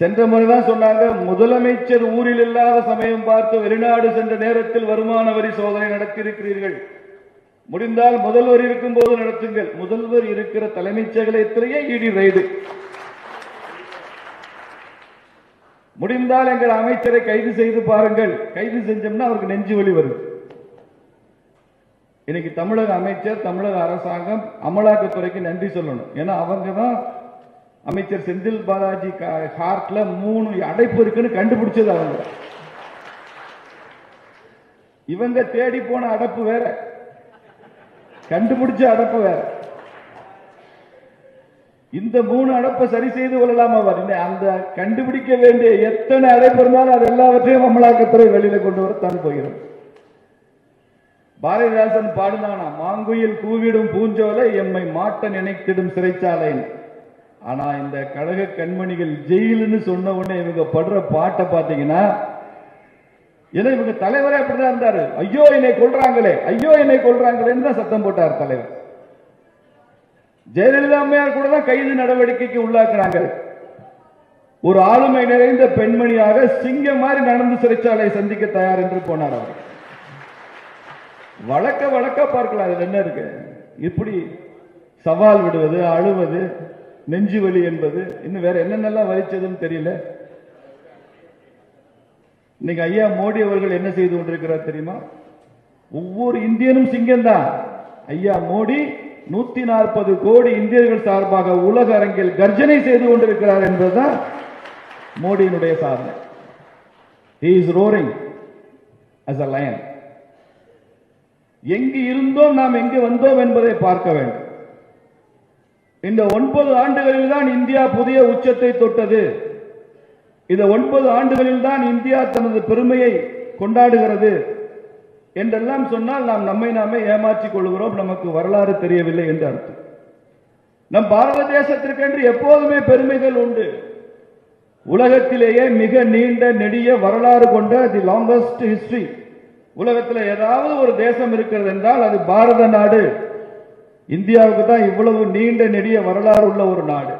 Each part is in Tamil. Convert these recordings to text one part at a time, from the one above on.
சென்ற முறைதான் சொன்னாங்க முதலமைச்சர் ஊரில் இல்லாத சமயம் பார்த்து வெளிநாடு சென்ற நேரத்தில் வருமான வரி சோதனை நடத்தியிருக்கிறீர்கள். முடிந்தால் முதல்வர் இருக்கும் போது நடத்துங்கள். முதல்வர் இருக்கிற தலைமைச் செயலகத்திலேயே இடி ரைடு முடிந்தால் எங்கள் அமைச்சரை கைது செய்து பாருங்கள். கைது செஞ்சோம்னா அவருக்கு நெஞ்சு வலி வருது. இன்னைக்கு தமிழக அமைச்சர் தமிழக அரசாங்கம் அமலாக்கத்துறைக்கு நன்றி சொல்லணும். ஏன்னா அவங்க தான் அமைச்சர் செந்தில் பாலாஜி ஹார்ட்ல மூணு அடைப்பு இருக்குன்னு கண்டுபிடிச்சது அவங்க. இவங்க தேடி போன அடப்பு வேற. கண்டுபிடிச்ச அடப்பு வேற. இந்த மூணு அடப்பை சரி செய்து கொள்ளலாம் அவர். அந்த கண்டுபிடிக்க வேண்டிய எத்தனை அடைப்பு இருந்தாலும் அது எல்லாவற்றையும் அமலாக்கத்துறை வெளியில கொண்டு வரத்தான் போகிறோம் பாரதிதாசன் பாடினானா மாங்குயில் கூவிடும் பூஞ்சோலை எம்மை மாட்ட நினைத்திடும் சிறைச்சாலை ஆனா இந்த கழக கண்மணிகள் ஜெயிலுன்னு சொன்ன உடனே இவங்க படுற பாட்டை பாத்தீங்கன்னா ஏன்னா இவங்க தலைவரே அப்படிதான் இருந்தாரு. ஐயோ என்னை கொல்றாங்களே ஐயோ என்னை கொள்றாங்களேன்னு தான் சத்தம் போட்டார் தலைவர். ஜெயலலிதா அம்மையார் கூட தான் கைது நடவடிக்கைக்கு உள்ளாக்குறாங்க. ஒரு ஆளுமை நிறைந்த பெண்மணியாக சிங்கம் மாதிரி நடந்து சிறைச்சாலையை சந்திக்க தயார் என்று போனார் அவர். வழக்க வழக்க பார்க்கலாம் அதுல என்ன இருக்கு? இப்படி சவால் விடுவது அழுவது நெஞ்சு வலி என்பது இன்னும் வேற என்னென்னலாம் வலிச்சதுன்னு தெரியல. இன்னைக்கு ஐயா மோடி அவர்கள் என்ன செய்து கொண்டிருக்கிறார் தெரியுமா? ஒவ்வொரு இந்தியனும் சிங்கம் தான். ஐயா மோடி நூத்தி நாற்பது கோடி இந்தியர்கள் சார்பாக உலக அரங்கில் கர்ஜனை செய்து கொண்டிருக்கிறார் என்பதுதான் மோடியினுடைய சாதனை. Is roaring roaring as a lion. எங்கு இருந்தோம் நாம் எங்கு வந்தோம் என்பதை பார்க்க வேண்டும். இந்த ஒன்பது ஆண்டுகளில் தான் இந்தியா புதிய உச்சத்தை தொட்டது. இந்த ஒன்பது ஆண்டுகளில் தான் இந்தியா தனது பெருமையை கொண்டாடுகிறது என்றெல்லாம் சொன்னால் நாம் நம்மை நாமே ஏமாற்றிக் கொள்கிறோம். நமக்கு வரலாறு தெரியவில்லை என்று அர்த்தம். நம் பாரத தேசத்திற்கென்று எப்போதுமே பெருமைகள் உண்டு. உலகத்திலேயே மிக நீண்ட நெடிய வரலாறு கொண்ட தி லாங்கஸ்ட் ஹிஸ்டரி உலகத்தில் ஏதாவது ஒரு தேசம் இருக்கிறது என்றால் அது பாரத நாடு. இந்தியாவுக்கு தான் இவ்வளவு நீண்ட நெடிய வரலாறு உள்ள ஒரு நாடு.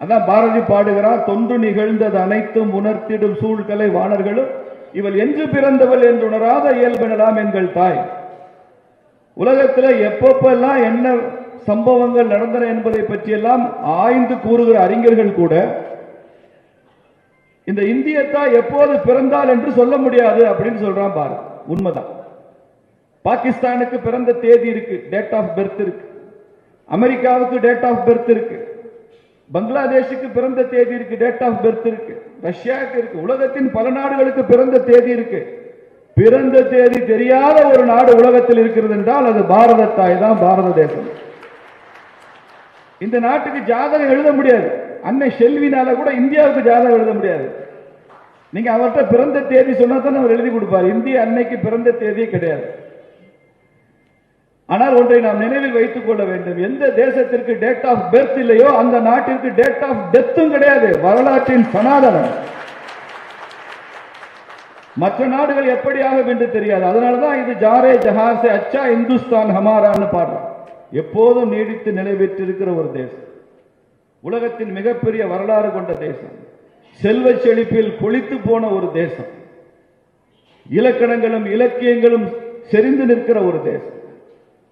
அதான் பாரதி பாடுகிறார் தொன்று நிகழ்ந்தது அனைத்தும் உணர்த்திடும் சூழ்கலை வாணர்களும் இவள் என்று பிறந்தவள் என்று உணராத இயல்பெனலாம் எங்கள் தாய். உலகத்தில் எப்பப்பெல்லாம் என்ன சம்பவங்கள் நடந்தன என்பதை பற்றியெல்லாம் ஆய்ந்து கூறுகிற அறிஞர்கள் கூட இந்த இந்திய தாய் எப்போது பிறந்தால் என்று சொல்ல முடியாது அப்படின்னு சொல்றான் பாரு உண்மைதான். பாகிஸ்தானுக்கு பிறந்த தேதி இருக்கு டேட் ஆஃப் பர்த் இருக்கு. அமெரிக்காவுக்கு டேட் ஆஃப் பர்த் இருக்கு. பங்களாதேஷுக்கு பிறந்த தேதி இருக்கு டேட் ஆஃப் பர்த் இருக்கு. ரஷ்யாவுக்கு இருக்கு உலகத்தின் பல நாடுகளுக்கு பிறந்த தேதி இருக்கு. பிறந்த தேதி தெரியாத ஒரு நாடு உலகத்தில் இருக்கிறது என்றால் அது பாரத தாய் தான் பாரத தேசம். இந்த நாட்டுக்கு ஜாதகம் எழுத முடியாது. அன்னை செல்வினால கூட இந்தியாவுக்கு ஜாதகம் எழுத முடியாது. நீங்க அவர்கிட்ட பிறந்த தேதி சொன்னா தான் அவர் எழுதி கொடுப்பார். இந்திய அன்னைக்கு பிறந்த தேதியே கிடையாது. ஆனால் ஒன்றை நாம் நினைவில் வைத்துக் கொள்ள வேண்டும். எந்த தேசத்திற்கு டேட் ஆஃப் பெர்த் இல்லையோ அந்த நாட்டிற்கு டேட் ஆஃப் டெத்தும் கிடையாது. வரலாற்றின் சனாதனம். மற்ற நாடுகள் எப்படியாக என்று தெரியாது. அதனாலதான் இது ஜாரே ஜஹாசே அச்சா இந்துஸ்தான் ஹமாரான்னு பாடுறோம் எப்போதும் நீடித்து நிலை பெற்றிருக்கிற ஒரு தேசம். உலகத்தின் மிகப்பெரிய வரலாறு கொண்ட தேசம். செல்வ செழிப்பில் கொளித்து போன ஒரு தேசம். இலக்கணங்களும் இலக்கியங்களும் செறிந்து நிற்கிற ஒரு தேசம்.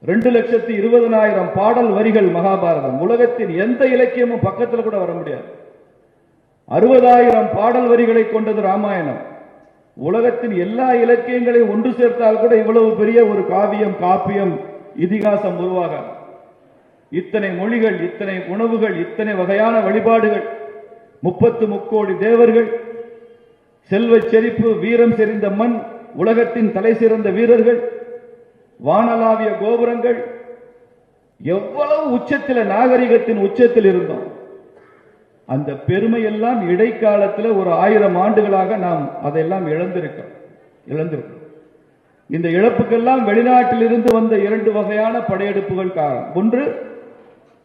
ரெண்டு லட்சத்தி இருபதனாயிரம் பாடல் வரிகள் மகாபாரதம். உலகத்தின் எந்த இலக்கியமும் பக்கத்தில் கூட வர முடியாது. அறுபதாயிரம் பாடல் வரிகளை கொண்டது ராமாயணம். உலகத்தின் எல்லா இலக்கியங்களையும் ஒன்று சேர்த்தால் கூட இவ்வளவு பெரிய ஒரு காவியம் காப்பியம் இதிகாசம் உருவாகாது. இத்தனை மொழிகள் இத்தனை உணவுகள் இத்தனை வகையான வழிபாடுகள் முப்பத்து முக்கோடி தேவர்கள் செல்வச் செழிப்பு வீரம் செறிந்த மண் உலகத்தின் தலை சிறந்த வீரர்கள் வானலாவிய கோபுரங்கள். எவ்வளவு உச்சத்தில் நாகரிகத்தின் உச்சத்தில் இருந்தோம். அந்த பெருமையெல்லாம் இடைக்காலத்தில் ஒரு ஆயிரம் ஆண்டுகளாக நாம் அதையெல்லாம் இழந்திருக்கோம் இழந்திருக்கோம் இந்த இழப்புக்கெல்லாம் வெளிநாட்டில் இருந்து வந்த இரண்டு வகையான படையெடுப்புகள் காரணம். ஒன்று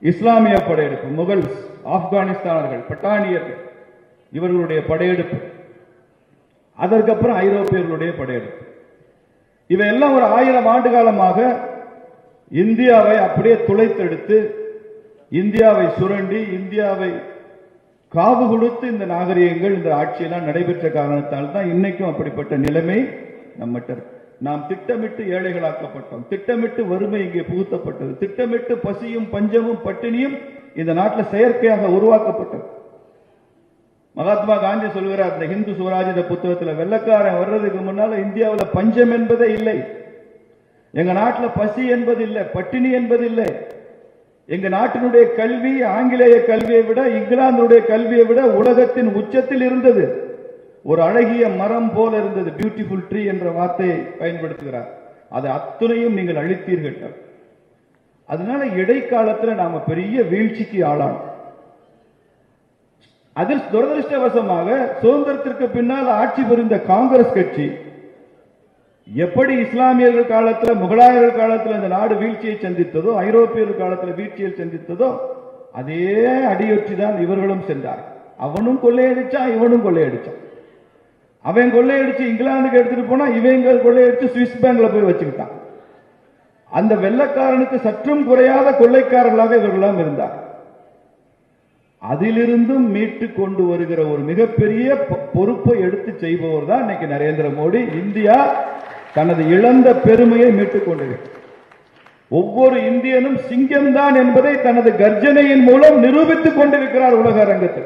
இஸ்லாமிய படையெடுப்பு முகல்ஸ் ஆப்கானிஸ்தானர்கள் பட்டானியர்கள். இவர்களுடைய படையெடுப்பு. அதற்கப்புறம் ஐரோப்பியர்களுடைய படையெடுப்பு. இவையெல்லாம் ஒரு ஆயிரம் ஆண்டு காலமாக இந்தியாவை அப்படியே துளைத்தெடுத்து இந்தியாவை சுரண்டி இந்தியாவை காவு கொடுத்து இந்த நாகரிகங்கள் இந்த ஆட்சியெல்லாம் நடைபெற்ற காரணத்தால் தான் இன்னைக்கும் அப்படிப்பட்ட நிலைமை நம்மகிட்ட நாம் திட்டமிட்டு ஏழைகளாக்கப்பட்டோம். திட்டமிட்டு வறுமை இங்கே புகுத்தப்பட்டது. திட்டமிட்டு பசியும் பஞ்சமும் பட்டினியும் இந்த நாட்டில் செயற்கையாக உருவாக்கப்பட்டது. மகாத்மா காந்தி சொல்கிறார் இந்த ஹிந்து சுவராஜ்ய புத்தகத்தில் வெள்ளக்காரன் வர்றதுக்கு முன்னால் இந்தியாவுல பஞ்சம் என்பதே இல்லை. எங்க நாட்டுல பசி என்பது இல்லை பட்டினி என்பது இல்லை. எங்க நாட்டினுடைய கல்வி ஆங்கிலேய கல்வியை விட இங்கிலாந்துடைய கல்வியை விட உலகத்தின் உச்சத்தில் இருந்தது. ஒரு அழகிய மரம் போல இருந்தது பியூட்டிஃபுல் ட்ரீ என்ற வார்த்தையை பயன்படுத்துகிறார். அதை அத்துணையும் நீங்கள் அழித்தீர்கள். அதனால இடைக்காலத்துல நாம பெரிய வீழ்ச்சிக்கு ஆளானோம். அதில் துரதிருஷ்டவசமாக சுதந்திரத்திற்கு பின்னால் ஆட்சி புரிந்த காங்கிரஸ் கட்சி எப்படி இஸ்லாமியர்கள் காலத்துல முகலாயர்கள் காலத்துல இந்த நாடு வீழ்ச்சியை சந்தித்ததோ ஐரோப்பியர்கள் காலத்துல வீழ்ச்சியை சந்தித்ததோ அதே அடியொற்றி தான் இவர்களும் சென்றார் அவனும் கொள்ளையடிச்சான் இவனும் கொள்ளையடிச்சான். அவன் கொள்ளையடிச்சு இங்கிலாந்துக்கு எடுத்துட்டு போனா இவங்க கொள்ளையடிச்சு சுவிஸ் பேங்க்ல போய் வச்சுக்கிட்டான். அந்த வெள்ளக்காரனுக்கு சற்றும் குறையாத கொள்ளைக்காரர்களாக இவர்களெல்லாம் இருந்தார் அதிலிருந்தும் மீட்டு கொண்டு வருகிற ஒரு மிகப்பெரிய பொ- பொறுப்பை எடுத்து செய்பவர் தான் இன்னைக்கு நரேந்திர மோடி. இந்தியா தனது இழந்த பெருமையை மீட்டுக் கொண்டிருக்கிறது ஒவ்வொரு இந்தியனும் சிங்கம்தான் என்பதை தனது கர்ஜனையின் மூலம் நிரூபித்துக் கொண்டிருக்கிறார் உலக அரங்கத்தில்.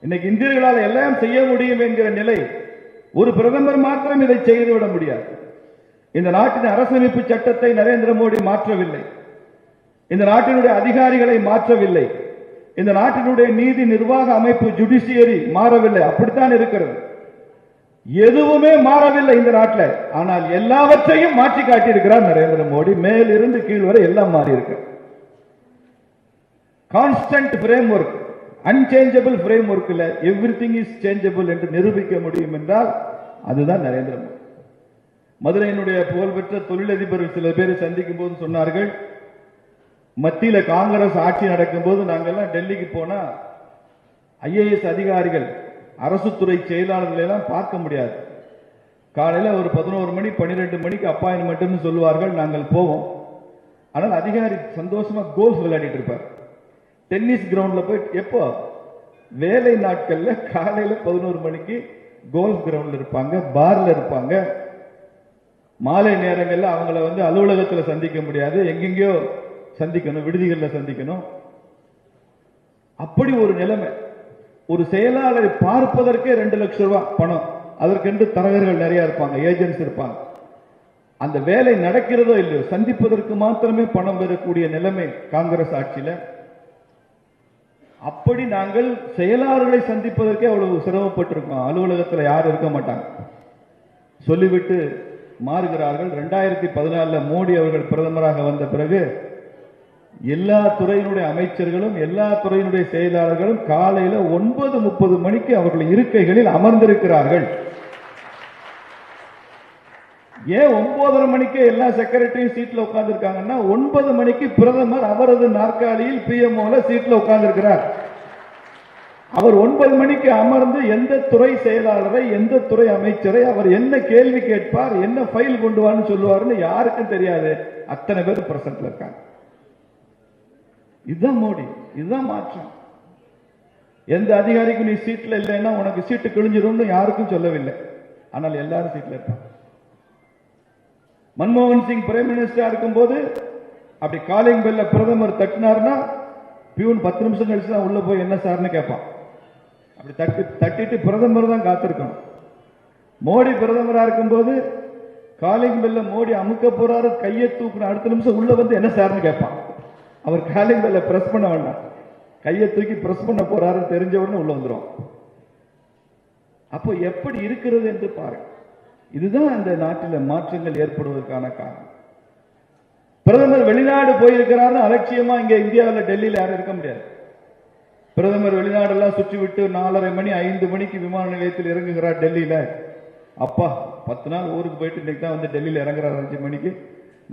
இன்னைக்கு இந்தியர்களால் எல்லாம் செய்ய முடியும் என்கிற நிலை ஒரு பிரதமர் மாத்திரம் இதை செய்துவிட முடியாது. இந்த நாட்டின் அரசமைப்பு சட்டத்தை நரேந்திர மோடி மாற்றவில்லை. இந்த நாட்டினுடைய அதிகாரிகளை மாற்றவில்லை. இந்த நாட்டினுடைய நீதி நிர்வாக அமைப்பு ஜுடிஷியரி மாறவில்லை. அப்படித்தான் இருக்கிறது. எதுவுமே மாறவில்லை இந்த நாட்டில். ஆனால் எல்லாவற்றையும் மாற்றி காட்டியிருக்கிறார் நரேந்திர மோடி. மேலிருந்து கீழ் வரை எல்லாம் மாறி இருக்கு. கான்ஸ்டன்ட் பிரேம் ஒர்க் அன்சேஞ்சபிள் பிரேம் ஒர்க்கில் எவ்ரி திங் இஸ் சேஞ்சபிள் என்று நிரூபிக்க முடியும் என்றால் அதுதான் நரேந்திர மோடி. மதுரையினுடைய புகழ்பெற்ற தொழிலதிபர் சில பேர் சந்திக்கும் போது சொன்னார்கள் மத்தியில காங்கிரஸ் ஆட்சி நடக்கும்போது நாங்கெல்லாம் டெல்லிக்கு போனா ஐஏஎஸ் அதிகாரிகள் அரசு துறை செயலாளர்களை எல்லாம் பார்க்க முடியாது. காலையில ஒரு பதினோரு மணி பன்னிரெண்டு மணிக்கு அப்பாயின்மெண்ட்னு சொல்லுவார்கள் நாங்கள் போவோம். ஆனால் அதிகாரி சந்தோஷமா கோல்ஃப் விளையாடிட்டு இருப்பார். டென்னிஸ் கிரவுண்ட்ல போய் எப்போ? வேலை நாட்கள்ல காலையில பதினோரு மணிக்கு கோல்ஃப் கிரவுண்ட்ல இருப்பாங்க பார்ல இருப்பாங்க. மாலை நேரங்கள்ல அவங்கள வந்து அலுவலகத்துல சந்திக்க முடியாது. எங்கெங்கயோ சந்திக்கணும் விடுதிகளில் சந்திக்கணும். அப்படி ஒரு நிலைமை. ஒரு செயலாளரை பார்ப்பதற்கே ரெண்டு லட்சம் ரூபாய் பணம். அதற்கென்று தரகர்கள் நிறைய இருப்பாங்க ஏஜென்ட்ஸ் இருப்பாங்க. அந்த வேலை நடக்கிறதோ இல்லையோ சந்திப்பதற்கு மாத்திரமே பணம் பெறக்கூடிய நிலைமை காங்கிரஸ் ஆட்சியில். அப்படி நாங்கள் செயலாளர்களை சந்திப்பதற்கே அவ்வளவு சிரமப்பட்டிருக்கோம். அலுவலகத்தில் யாரும் இருக்க மாட்டாங்க. சொல்லிவிட்டு மாறுகிறார்கள். ரெண்டாயிரத்தி பதினாலில் மோடி அவர்கள் பிரதமராக வந்த பிறகு எல்லா துறையினுடைய அமைச்சர்களும் எல்லா துறையினுடைய செயலாளர்களும் காலையில ஒன்பது முப்பது மணிக்கு அவர்கள் இருக்கைகளில் அமர்ந்திருக்கிறார்கள். ஏன் ஒன்பதரை மணிக்கு எல்லா செக்ரட்டரியும் சீட்ல உட்கார்ந்திருக்காங்கன்னா ஒன்பது மணிக்கு பிரதமர் அவரது நாற்காலியில் பிஎம்ஓல சீட்ல உட்கார்ந்திருக்கிறார். அவர் ஒன்பது மணிக்கு அமர்ந்து எந்த துறை செயலாளரை எந்த துறை அமைச்சரை அவர் என்ன கேள்வி கேட்பார் என்ன ஃபைல் கொண்டு வான்னு சொல்லுவார்னு யாருக்கும் தெரியாது. அத்தனை பேர் பிரசன்ட்ல இருக்காங்க. இதுதான் மோடி இதுதான் மாற்றம். எந்த அதிகாரிக்கும் நீ சீட்ல இல்லைன்னா உனக்கு சீட்டு கிழிஞ்சிரும்னு யாருக்கும் சொல்லவில்லை. ஆனால் எல்லாரும் சீட்ல இருப்பாங்க. மன்மோகன் சிங் பிரைம் மினிஸ்டரா இருக்கும்போது அப்படி காலிங் பெல்ல பிரதமர் தட்டினார்னா பியூன் பத்து நிமிஷம் கழிச்சு தான் உள்ள போய் என்ன சார்னு கேட்பான். அப்படி தட்டி தட்டிட்டு பிரதமர் தான் காத்திருக்கணும். மோடி பிரதமரா இருக்கும்போது காலிங் பெல்ல மோடி அமுக்க போறாரு கையை தூக்குன அடுத்த நிமிஷம் உள்ள வந்து என்ன சார்னு கேட்பான். அவர் காலை மேல பிரஸ் பண்ண வேண்டாம். கையை தூக்கி பிரஸ் பண்ண போறாருன்னு தெரிஞ்ச உள்ள வந்துரும். அப்போ எப்படி இருக்கிறது என்று பாருங்க இதுதான் அந்த நாட்டில் மாற்றங்கள் ஏற்படுவதற்கான காரணம். பிரதமர் வெளிநாடு போயிருக்கிறாருன்னு அலட்சியமா இங்க இந்தியாவில் டெல்லியில யாரும் இருக்க முடியாது. பிரதமர் வெளிநாடெல்லாம் சுற்றி விட்டு நாலரை மணி ஐந்து மணிக்கு விமான நிலையத்தில் இறங்குகிறார் டெல்லியில. அப்பா பத்து நாள் ஊருக்கு போயிட்டு இன்னைக்கு தான் வந்து டெல்லியில இறங்குறாரு அஞ்சு மணிக்கு.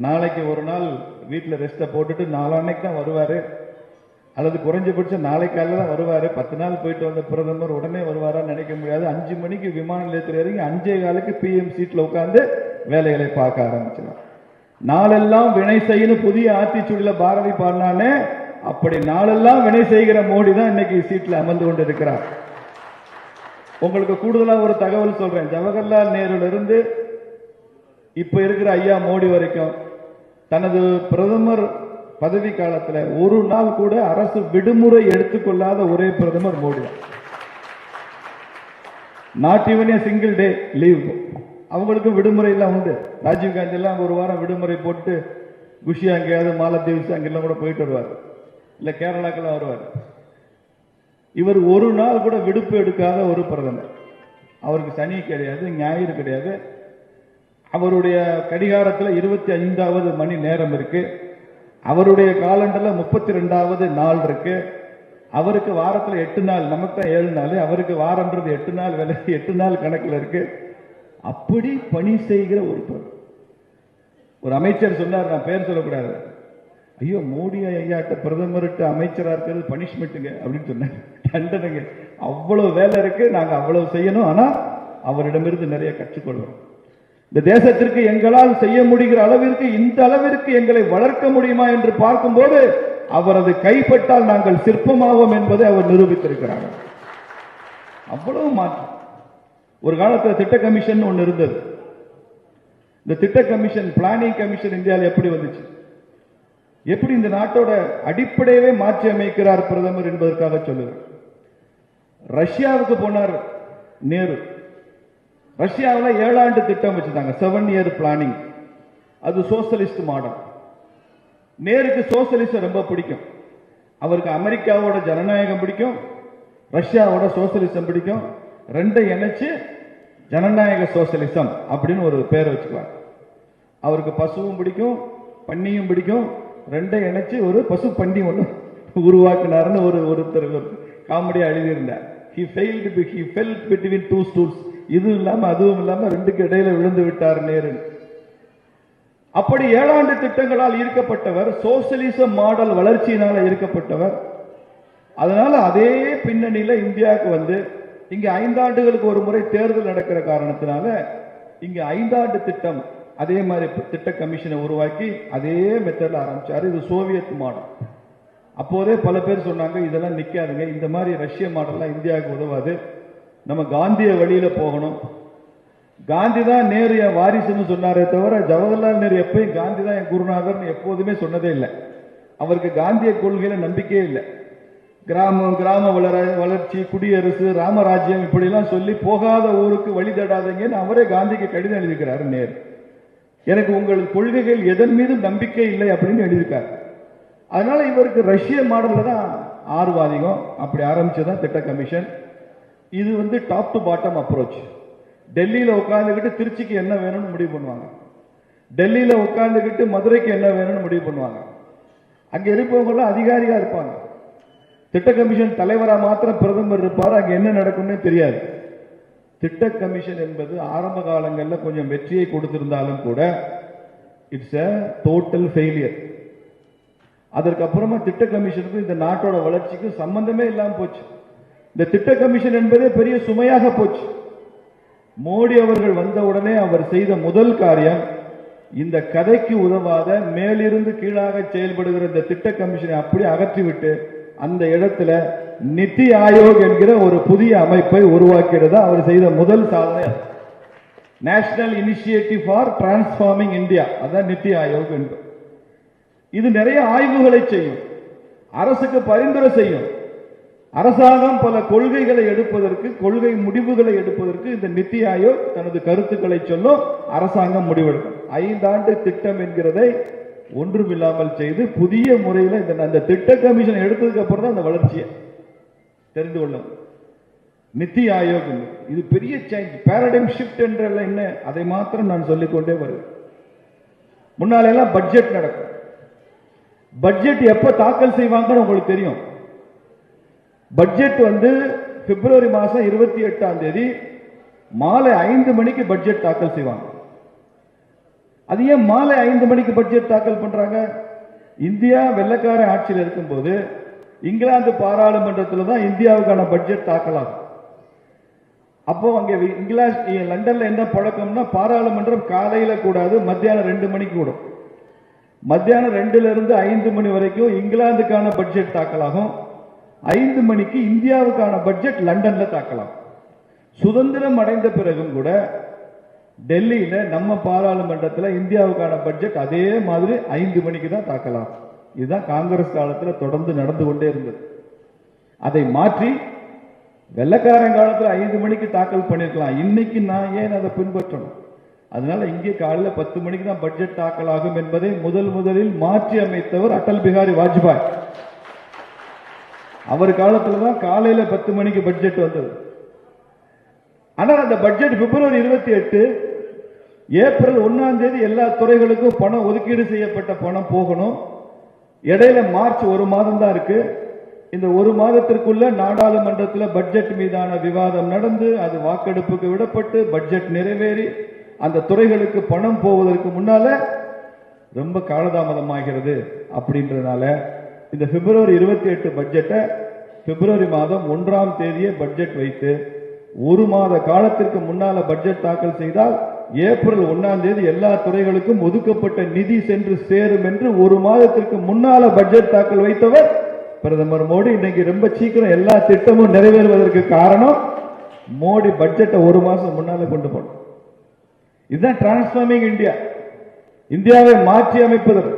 நாளைக்கு ஒரு நாள் வீட்டில் ரெஸ்ட்டை போட்டுட்டு நாளான்னைக்கு தான் வருவார். அல்லது குறைஞ்சபட்சம் நாளை காலையில தான் வருவார். பத்து நாள் போயிட்டு வந்த பிரதமர் உடனே வருவாரான்னு நினைக்க முடியாது. அஞ்சு மணிக்கு விமான நிலையத்தில் இறங்கி அஞ்சே காலுக்கு பிஎம் சீட்டில் உட்காந்து வேலைகளை பார்க்க ஆரம்பிச்சிடலாம் நாளெல்லாம் வினை செய்யணும். புதிய ஆத்திச்சூடியில் பாரதி பாடினானே அப்படி நாளெல்லாம் வினை செய்கிற மோடி தான் இன்னைக்கு சீட்டில் அமர்ந்து கொண்டு இருக்கிறார் உங்களுக்கு கூடுதலாக ஒரு தகவல் சொல்கிறேன் ஜவஹர்லால் நேருலேருந்து இப்போ இருக்கிற ஐயா மோடி வரைக்கும் தனது பிரதமர் பதவி காலத்துல ஒரு நாள் கூட அரசு விடுமுறை எடுத்துக்கொள்ளாத ஒரே பிரதமர் Modi. Not even a single day leave அவங்களுக்கும் விடுமுறை எல்லாம் உண்டு. ராஜீவ்காந்தி எல்லாம் ஒரு வாரம் விடுமுறை போட்டு குஷி அங்கேயாவது மாலத்தீவ்ஸ் அங்கெல்லாம் கூட போயிட்டு வருவார். இல்லை கேரளாக்கெல்லாம் வருவார். இவர் ஒரு நாள் கூட விடுப்பு எடுக்காத ஒரு பிரதமர். அவருக்கு சனி கிடையாது ஞாயிறு கிடையாது. அவருடைய கடிகாரத்தில் இருபத்தி ஐந்தாவது மணி நேரம் இருக்கு. அவருடைய காலண்டரில் முப்பத்தி ரெண்டாவது நாள் இருக்கு. அவருக்கு வாரத்தில் எட்டு நாள் நமக்கு தான் ஏழு நாள். அவருக்கு வாரன்றது எட்டு நாள் வேலை எட்டு நாள் கணக்கில் இருக்கு. அப்படி பணி செய்கிற ஒரு ஒரு அமைச்சர் சொன்னார் நான் பேர் சொல்லக்கூடாது. ஐயோ மோடி ஐயாட்ட பிரதமர்கிட்ட அமைச்சராக இருக்கிறது பனிஷ்மெண்ட்டுங்க அப்படின்னு சொன்னார். தண்டனைங்க. அவ்வளோ வேலை இருக்கு நாங்கள் அவ்வளோ செய்யணும். ஆனால் அவரிடமிருந்து நிறைய கற்றுக்கொள்வோம் இந்த தேசத்திற்கு எங்களால் செய்ய முடிகிற அளவிற்கு இந்த அளவிற்கு எங்களை வளர்க்க முடியுமா என்று பார்க்கும்போது அவரது கைப்பட்டால் நாங்கள் சிற்பமாவோம் என்பதை அவர் நிரூபித்திருக்கிறார். அவ்வளவு மாற்றம். ஒரு காலத்தில் திட்ட கமிஷன் ஒன்று இருந்தது. இந்த திட்ட கமிஷன் பிளானிங் கமிஷன் இந்தியாவில் எப்படி வந்துச்சு? எப்படி இந்த நாட்டோட அடிப்படையவே மாற்றி அமைக்கிறார் பிரதமர் என்பதற்காக சொல்லுகிறார் ரஷ்யாவுக்கு போனார் நேரு. ரஷ்யாவில் ஏழாண்டு திட்டம் வச்சிருந்தாங்க. செவன் இயர் பிளானிங் அது சோசலிஸ்ட் மாடல் நேருக்கு சோசலிசம் ரொம்ப பிடிக்கும். அவருக்கு அமெரிக்காவோட ஜனநாயகம் பிடிக்கும். ரஷ்யாவோட சோசலிசம் பிடிக்கும். ரெண்டை இணைச்சு ஜனநாயக சோசலிசம் அப்படின்னு ஒரு பேரை வச்சுக்குவாங்க. அவருக்கு பசுவும் பிடிக்கும் பன்னியும் பிடிக்கும். ரெண்டை இணைச்சு ஒரு பசு பன்னி ஒன்று உருவாக்கினார்னு ஒரு ஒருத்தர் ஒரு எழுதியிருந்தார். He failed he fell between two stools இதுவும் இல்லாம அதுவும் இல்லாம ரெண்டுக்கு இடையில விழுந்து விட்டார் நேரு அப்படி ஏழாண்டு திட்டங்களால் ஈர்க்கப்பட்டவர் சோசியலிச மாடல் வளர்ச்சியினால ஈர்க்கப்பட்டவர். அதனால அதே பின்னணியில இந்தியாவுக்கு வந்து இங்க ஐந்தாண்டுகளுக்கு ஒரு முறை தேர்தல் நடக்கிற காரணத்தினால இங்க ஐந்தாண்டு திட்டம் அதே மாதிரி திட்ட கமிஷனை உருவாக்கி அதே மெத்தட்ல ஆரம்பிச்சாரு. இது சோவியத் மாடல். அப்போதே பல பேர் சொன்னாங்க இதெல்லாம் நிக்காதுங்க. இந்த மாதிரி ரஷ்ய மாடல்லாம் இந்தியாவுக்கு உதவாது. நம்ம காந்திய வழியில போகணும். காந்தி தான் நேரு என் வாரிசுன்னு சொன்னாரே தவிர ஜவஹர்லால் நேரு எப்பயும் காந்தி தான் என் குருநாதர்னு எப்போதுமே சொன்னதே இல்லை. அவருக்கு காந்திய கொள்கையில நம்பிக்கையே இல்லை. கிராமம் கிராம வளர வளர்ச்சி குடியரசு ராமராஜ்யம் இப்படிலாம் சொல்லி போகாத ஊருக்கு வழி தடாதீங்கன்னு அவரே காந்திக்கு கடிதம் எழுதியிருக்கிறாரு நேரு. எனக்கு உங்கள் கொள்கைகள் எதன் மீதும் நம்பிக்கை இல்லை அப்படின்னு எழுதியிருக்காரு. அதனால இவருக்கு ரஷ்ய மாடல்ல தான் ஆர்வாதிகம். அப்படி ஆரம்பிச்சதான் திட்ட கமிஷன். இது வந்து டாப் டு பாட்டம் அப்ரோச் டெல்லியில் உட்காந்துக்கிட்டு திருச்சிக்கு என்ன வேணும்னு முடிவு பண்ணுவாங்க. டெல்லியில் உட்காந்துக்கிட்டு மதுரைக்கு என்ன வேணும்னு முடிவு பண்ணுவாங்க. அங்கே இருப்பவங்களாம் அதிகாரியாக இருப்பாங்க. திட்ட கமிஷன் தலைவராக மாத்திரம் பிரதமர் இருப்பார் அங்கே என்ன நடக்கும்னே தெரியாது. திட்ட கமிஷன் என்பது ஆரம்ப காலங்களில் கொஞ்சம் வெற்றியை கொடுத்திருந்தாலும் கூட இட்ஸ் அ டோட்டல் ஃபெயிலியர் அதற்கப்புறமா திட்ட கமிஷனுக்கும் இந்த நாட்டோட வளர்ச்சிக்கும் சம்பந்தமே இல்லாமல் போச்சு. இந்த திட்ட கமிஷன் என்பதே பெரிய சுமையாக போச்சு. மோடி அவர்கள் வந்த உடனே அவர் செய்த முதல் காரியம் இந்த கதைக்கு உதவாத மேலிருந்து கீழாக செயல்படுகிற இந்த திட்ட கமிஷனை அப்படியே அகற்றிவிட்டு அந்த இடத்துல நித்தி ஆயோக் என்கிற ஒரு புதிய அமைப்பை உருவாக்கியது அவர் செய்த முதல் சாதனை national initiative for transforming India அதான் நித்தி ஆயோக் என்று. இது நிறைய ஆய்வுகளை செய்யும். அரசுக்கு பரிந்துரை செய்யும். அரசாங்கம் பல கொள்கைகளை எடுப்பதற்கு கொள்கை முடிவுகளை எடுப்பதற்கு இந்த நித்தி ஆயோக் தனது கருத்துக்களை சொல்லும் அரசாங்கம் முடிவெடுக்கும். ஐந்தாண்டு திட்டம் என்கிறதை ஒன்றுமில்லாமல் செய்து புதிய முறையில் இந்த அந்த திட்ட கமிஷன் எடுத்ததுக்கு அப்புறம் தான் அந்த வளர்ச்சியை தெரிந்து கொள்ளும் நித்தி ஆயோக் இது பெரிய சேஞ்ச் பேரடைம் ஷிஃப்ட் என்றெல்லாம் என்ன? அதை மாத்திரம் நான் சொல்லிக்கொண்டே வருவேன். முன்னாலெல்லாம் பட்ஜெட் நடக்கும். பட்ஜெட் எப்போ தாக்கல் செய்வாங்கன்னு உங்களுக்கு தெரியும். பட்ஜெட் வந்து பிப்ரவரி மாதம் இருபத்தி எட்டாம் தேதி மாலை ஐந்து மணிக்கு பட்ஜெட் தாக்கல் செய்வாங்க. அது ஏன் மாலை ஐந்து மணிக்கு பட்ஜெட் தாக்கல் பண்ணுறாங்க இந்தியா வெள்ளக்கார ஆட்சியில் இருக்கும்போது இங்கிலாந்து பாராளுமன்றத்தில் தான் இந்தியாவுக்கான பட்ஜெட் தாக்கல் ஆகும் அப்போ அங்கே இங்கிலாந்து லண்டனில் என்ன பழக்கம்னா பாராளுமன்றம் காலையில் கூடாது மத்தியானம் ரெண்டு மணிக்கு கூடும். மத்தியானம் ரெண்டுலேருந்து ஐந்து மணி வரைக்கும் இங்கிலாந்துக்கான பட்ஜெட் தாக்கலாகும். ஐந்து மணிக்கு இந்தியாவுக்கான பட்ஜெட் லண்டன்ல தாக்கலாம். சுதந்திரம் அடைந்த பிறகும் கூட டெல்லியில நம்ம பாராளுமன்றத்தில் இந்தியாவுக்கான பட்ஜெட் அதே மாதிரி ஐந்து மணிக்கு தான் தாக்கலாம். இதுதான் காங்கிரஸ் காலத்தில் தொடர்ந்து நடந்து கொண்டே இருந்தது. அதை மாற்றி வெள்ளக்காரன் காலத்தில் ஐந்து மணிக்கு தாக்கல் பண்ணியிருக்கலாம் இன்னைக்கு நான் ஏன் அதை பின்பற்றணும்? அதனால இங்கே காலையில் பத்து மணிக்கு தான் பட்ஜெட் தாக்கல் ஆகும் என்பதை முதல் முதலில் மாற்றி அமைத்தவர் அடல் பிகாரி வாஜ்பாய். அவர் காலத்தில் தான் காலையில் பத்து மணிக்கு பட்ஜெட் வந்தது. ஆனால் அந்த பட்ஜெட் பிப்ரவரி இருபத்தி எட்டு ஏப்ரல் ஒன்றாம் தேதி எல்லா துறைகளுக்கும் பணம் ஒதுக்கீடு செய்யப்பட்ட பணம் போகணும். இடையில மார்ச் ஒரு மாதம் தான் இருக்கு. இந்த ஒரு மாதத்திற்குள்ள நாடாளுமன்றத்தில் பட்ஜெட் மீதான விவாதம் நடந்து அது வாக்கெடுப்புக்கு விடப்பட்டு பட்ஜெட் நிறைவேறி அந்த துறைகளுக்கு பணம் போவதற்கு முன்னால ரொம்ப காலதாமதமாகிறது அப்படின்றதுனால இந்த பிப்ரவரி இருபத்தி எட்டு பட்ஜெட்டை பிப்ரவரி மாதம் ஒன்றாம் தேதியே பட்ஜெட் வைத்து ஒரு மாத காலத்திற்கு முன்னால பட்ஜெட் தாக்கல் செய்தால் ஏப்ரல் ஒன்னாம் தேதி எல்லா துறைகளுக்கும் ஒதுக்கப்பட்ட நிதி சென்று சேரும் என்று ஒரு மாதத்திற்கு முன்னால பட்ஜெட் தாக்கல் வைத்தவர் பிரதமர் மோடி. இன்னைக்கு ரொம்ப சீக்கிரம் எல்லா திட்டமும் நிறைவேறுவதற்கு காரணம் மோடி பட்ஜெட்டை ஒரு மாசம் முன்னால கொண்டு போனோம் இதுதான் டிரான்ஸ்பார்மிங் இந்தியா இந்தியாவை மாற்றி அமைப்பதற்கு